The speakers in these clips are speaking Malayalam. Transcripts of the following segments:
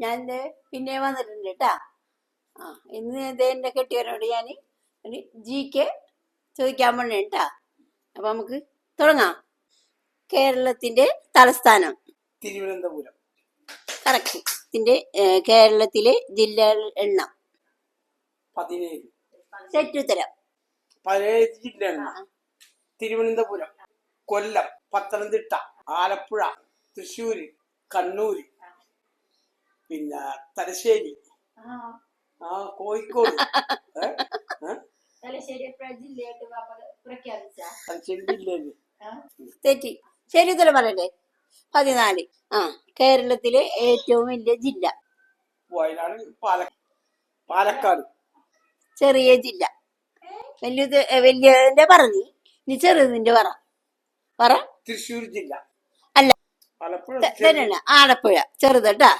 ഞാൻ പിന്നെ വന്നിട്ടുണ്ട് കേട്ടാ ആ ഇന്ന് എന്റെ കെട്ടിയവരോട് ഞാൻ ഒരു ജി കെ ചോദിക്കാൻ പോണേ കേട്ടാ അപ്പൊ നമുക്ക് തുടങ്ങാം. കേരളത്തിന്റെ തലസ്ഥാനം. തിരുവനന്തപുരം. കറക്റ്റ് ഇതിന്റെ കേരളത്തിലെ ജില്ലകൾ എണ്ണം. പതിനേഴ്. തെറ്റുത്തരം. പതിനേഴ് ജില്ലയാണ് തിരുവനന്തപുരം കൊല്ലം പത്തനംതിട്ട ആലപ്പുഴ തൃശ്ശൂര് കണ്ണൂര്. പിന്നെ തലശ്ശേരി. ആ. കോഴിക്കോട്. തെറ്റി. ശരി ഉത്തരം പറയട്ടെ. പതിനാല്. ആ കേരളത്തിലെ ഏറ്റവും വലിയ ജില്ല. വയനാട് പാല പാലക്കാട്. ചെറിയ ജില്ല. വലിയത് വലിയതിന്റെ പറഞ്ഞു. ഇനി ചെറിയതിന്റെ പറ. പറ. തൃശ്ശൂർ ജില്ല. അല്ല. ആലപ്പുഴ ചെറുതട്ടാ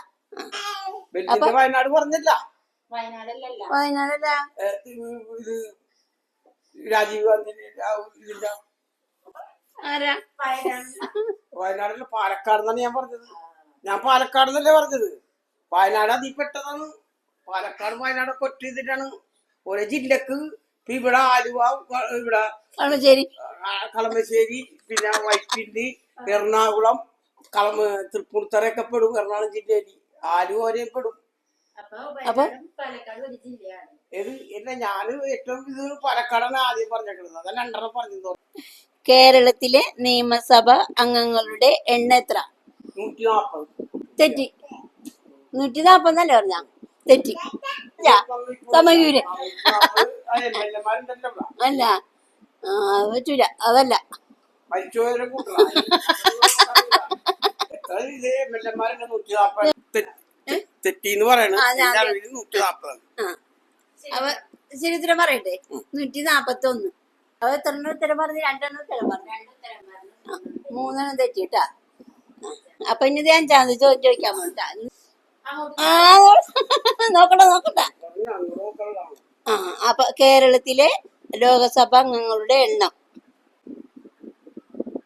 വലിയ വയനാട് പറഞ്ഞില്ല. വയനാടല്ല? ഇത് രാജീവ് ഗാന്ധി ആരാ? വയനാടില്ല പാലക്കാട് തന്നെ ഞാൻ പറഞ്ഞത്. ഞാൻ പാലക്കാട് തന്നെ പറഞ്ഞത്. വയനാട് അതിൽ പെട്ടതാണ്. പാലക്കാട് വയനാടൊക്കെ ഒറ്റ ചെയ്തിട്ടാണ് ഓരോ ജില്ലക്ക് ഇവിടെ ആലുവ ഇവിടെ കളമശ്ശേരി. കളമശ്ശേരി പിന്നെ വൈപ്പിണ്ടി എറണാകുളം കളമ തൃപ്പൂണിത്തറയൊക്കെ പെടും എറണാകുളം ജില്ലയിൽ. പെടും. അപ്പൊ ഇല്ല ഞാൻ ഏറ്റവും ഇത് പാലക്കാടാണ് ആദ്യം പറഞ്ഞേക്കുന്നത് അതാ രണ്ടെണ്ണം പറഞ്ഞു കേരളത്തിലെ നിയമസഭ അംഗങ്ങളുടെ എണ്ണ എത്ര? നൂറ്റി നാപ്പത് തെറ്റി. നൂറ്റി നാപ്പതല്ലേ പറഞ്ഞ? തെറ്റി. സമയൂര് അല്ല പറ്റൂല. അതല്ല. മരിച്ചുപോയവരെ കൂട്ടണം. തെറ്റിന്ന് പറയണത് നൂറ്റി അവ ശരി ഉത്തരം പറയട്ടെ? നൂറ്റി നാപ്പത്തി ഒന്ന് അവ എത്ര ഉത്തരം പറഞ്ഞു. രണ്ടെണ്ണം ഉത്തരം പറഞ്ഞു. മൂന്നെണ്ണം തെറ്റിട്ടാ അപ്പൊ ഇനി ഇത് അഞ്ചാമത് ചോദ്യം ചോദിക്കാൻ പോട്ടാ ആ നോക്കണ്ട നോക്കണ്ട. ആ അപ്പൊ കേരളത്തിലെ ലോകസഭ അംഗങ്ങളുടെ എണ്ണം.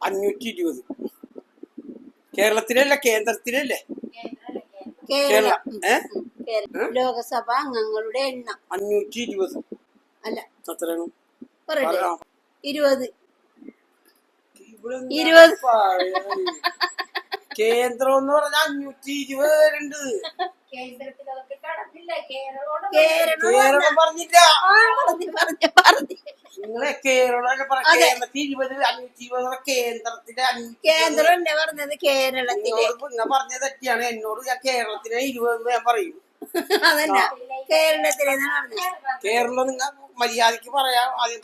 അഞ്ഞൂറ്റി ഇരുപത്. കേരളത്തിലല്ല കേന്ദ്രത്തിലല്ലേ? കേരളം ലോകസഭ അംഗങ്ങളുടെ എണ്ണം. അഞ്ഞൂറ്റി ഇരുപത്. അല്ല. ഇരുപത് ഇരുപത്. കേന്ദ്രം എന്ന് അഞ്ഞൂറ്റി ഇരുപത് പേരുണ്ട്. കേരളം കേരളം പറഞ്ഞില്ല. പറഞ്ഞു പറഞ്ഞു പറഞ്ഞു നിങ്ങളെ കേരളം. കേരളത്തിൽ ഇരുപത് അഞ്ഞൂറ്റി ഇരുപത് പറഞ്ഞ കേന്ദ്രത്തിലെ കേന്ദ്രം അല്ലേ പറഞ്ഞത് കേരളത്തിലെ. നിങ്ങൾ പറഞ്ഞത് തെറ്റിയാണ്. എന്നോട് ഞാൻ കേരളത്തിലെ ഇരുപത് എന്ന് ഞാൻ പറയും. അതല്ല കേരളത്തിലെ കേരളം നിങ്ങൾ മര്യാദയ്ക്ക് പറയാം. ആദ്യം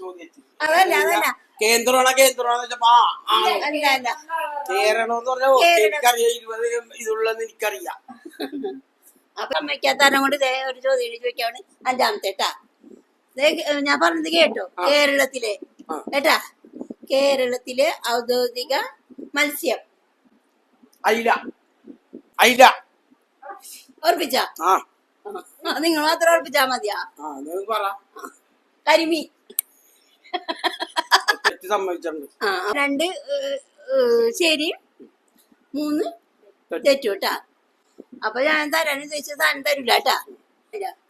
ചോദിച്ചു അതല്ല അതല്ല കേന്ദ്രമാണോ കേന്ദ്രമാണോ വെച്ചപ്പോ കേരളം എന്ന് പറഞ്ഞാൽ. എനിക്കറിയാം ഇരുപത് ഇതുള്ളതെന്ന് എനിക്കറിയാം. അപ്പൊ അമ്മയ്ക്കാത്താരം കൊണ്ട് ഒരു ചോദ്യം ചോദിക്കാണ് അഞ്ചാമത്തെ കേട്ടാ ഞാൻ പറഞ്ഞത് കേട്ടോ. കേരളത്തിലെ. കേട്ടാ? കേരളത്തിലെ ഔദ്യോഗിക മത്സ്യം. അയില. അയില. ഓർപ്പിച്ച നിങ്ങൾ മാത്രം ഓർപ്പിച്ചാ മതിയാ? കരിമീൻ. രണ്ട് ശരിയും മൂന്ന് തെറ്റു. കേട്ടാ അപ്പൊ ഞാൻ തരാൻ ഉദ്ദേശിച്ച സാധനം തരൂല കേട്ടാ.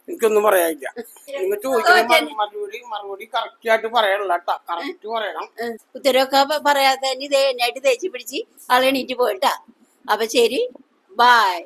എനിക്കൊന്നും പറയാനില്ല. നിങ്ങൾ ചോദിക്കണം. മറുപടി മറുപടി കറക്റ്റ് ആയിട്ട് പറയണല്ല കറക്റ്റ് പറയണം. ഉത്തരവൊക്കെ പറയാതെ തന്നെ ഇതേ എന്നായിട്ട് തേച്ച് പിടിച്ച് ആളെണീറ്റ് പോയിട്ടാ. അപ്പൊ ശരി. ബായ്